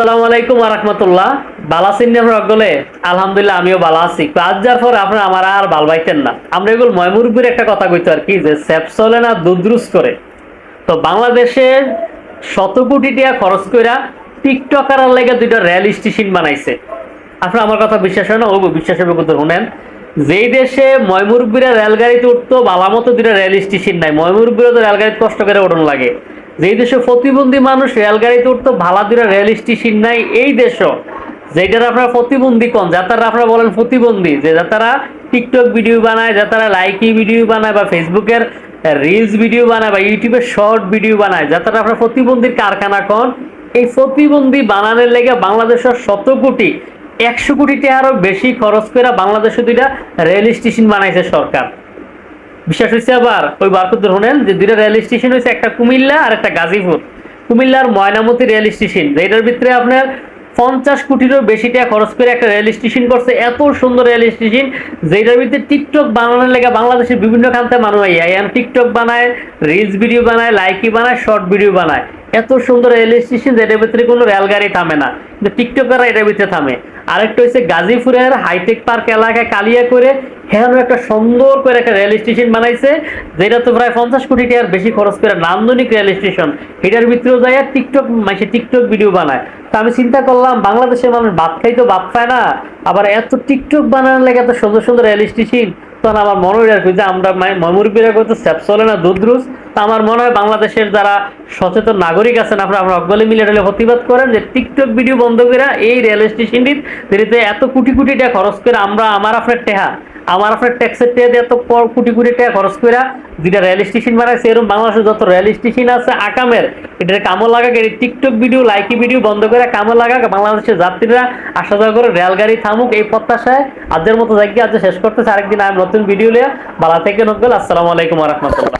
আসসালামু আলাইকুম রহমতুল্লাহ। বালা সিন্নি আমরা অগলে আলহামদুলিল্লাহ, আমিও বালা আছি। কাজ যার পর আপনার আমার আর বাল বাইতেন না। আমরা এগুলো ময়মুরবির একটা কথা কইতো আর কি যে সেপ চলে না দুদ্রুস করে। তো বাংলাদেশের শত কোটি টাকা খরচ কইরা টিকটকার লেগে দুইটা রেল স্টেশন বানাইছে। আপনার আমার কথা বিশ্বাস হয় না? ও বিশ্বাস হবে কিন্তু শুনেন। যেই দেশে ময়মুরবিরা রেলগাড়িতে উঠতো বালা মতো দুইটা রেল স্টেশন নাই। ময়মুরবিরা তো রেলগাড়িতে কষ্ট করে ওঠন লাগে। যেই দেশে প্রতিবন্ধী মানুষ রেলগাড়িতে উঠতো ভালা দুইটা রেল স্টেশন নাই এই দেশও যেটার আপনারা প্রতিবন্ধী কোন যাতারা আপনারা বলেন প্রতিবন্ধী, যে যাতারা টিকটক ভিডিও বানায় যাতারা লাইকি ভিডিও বানায়, বা ফেসবুকের রিলস ভিডিও বানায়, বা ইউটিউবের শর্ট ভিডিও বানায় যাতারা আপনারা প্রতিবন্ধীর কারখানা কোন। এই প্রতিবন্ধী বানানোর লেগে বাংলাদেশের শত কোটি, একশো কোটি টাকারও বেশি খরচ করে বাংলাদেশে দুইটা রেল স্টেশন বানাইছে সরকার। বিশ্বাস হয়েছে আবার ওই বারকুদ শুনেন যে দুইটা রেল স্টেশন হয়েছে একটা কুমিল্লা আর একটা গাজীপুর। কুমিল্লার ময়নামতি রেল স্টেশন, যেটার ভিতরে আপনার পঞ্চাশ কোটিরও বেশি টাকা খরচ করে একটা রেল স্টেশন করছে, এত সুন্দর রেল স্টেশন, যেটার ভিতরে টিকটক বানানোর লেগে বাংলাদেশের বিভিন্ন খান্তে মানুষ আইয়া টিকটক বানায় রিলস ভিডিও বানায় লাইকি বানায় শর্ট ভিডিও বানায়। এত সুন্দর রেল স্টেশন যেটার ভিতরে কোনো রেলগাড়ি থামে না। কিন্তু টিকটকাররা এটার ভিতরে থামে। আরেকটা হচ্ছে গাজীপুরের হাইটেক পার্ক এলাকায় কালিয়া করে হেন একটা সুন্দর করে একটা রেল স্টেশন বানাইছে, যেটা তো প্রায় পঞ্চাশ কোটি টাকার বেশি খরচ করে নান্দনিক রেল স্টেশন। এটার ভিতরেও যায় টিকটক মাসে টিকটক ভিডিও বানায়। তো আমি চিন্তা করলাম, বাংলাদেশের মানুষ ভাত খাই তো ভাত পায় না। আবার এত টিকটক বানানোর লাগে এত সুন্দর সুন্দর রেল স্টেশন, তখন আমার মনে হয় কি যে আমরা ময়মুরবিরা করতে স্যাপ চলে না দুধরুস তো আমার মনে হয় বাংলাদেশের যারা সচেতন নাগরিক আছেন, আপনারা আপনারা অগলে মিলে রেলে প্রতিবাদ করেন যে টিকটক ভিডিও বন্ধ করে এই রেল স্টেশনটির যেটিতে এত কোটি কোটি টাকা খরচ করে আমরা আমার আপনার টেহা, আমার আপনার ট্যাক্সের টেহা দিয়ে এত কোটি কোটি টাকা খরচ করে যেটা রেল স্টেশন বানাইছে এরকম বাংলাদেশের যত রেল স্টেশন আছে, আকামের, এটার কামো লাগা এই টিকটক ভিডিও লাইকি ভিডিও বন্ধ করে কামো লাগা বাংলাদেশের যাত্রীরা আসা যাওয়া করে রেলগাড়ি থামুক এই প্রত্যাশায় আজের মতো জায়গা আজ শেষ করতেছে। আরেকদিন আমি নতুন ভিডিও লিয়ে বালা থেকে নকবেল আসসালামু আলাইকুম রহমতুল্লাহ।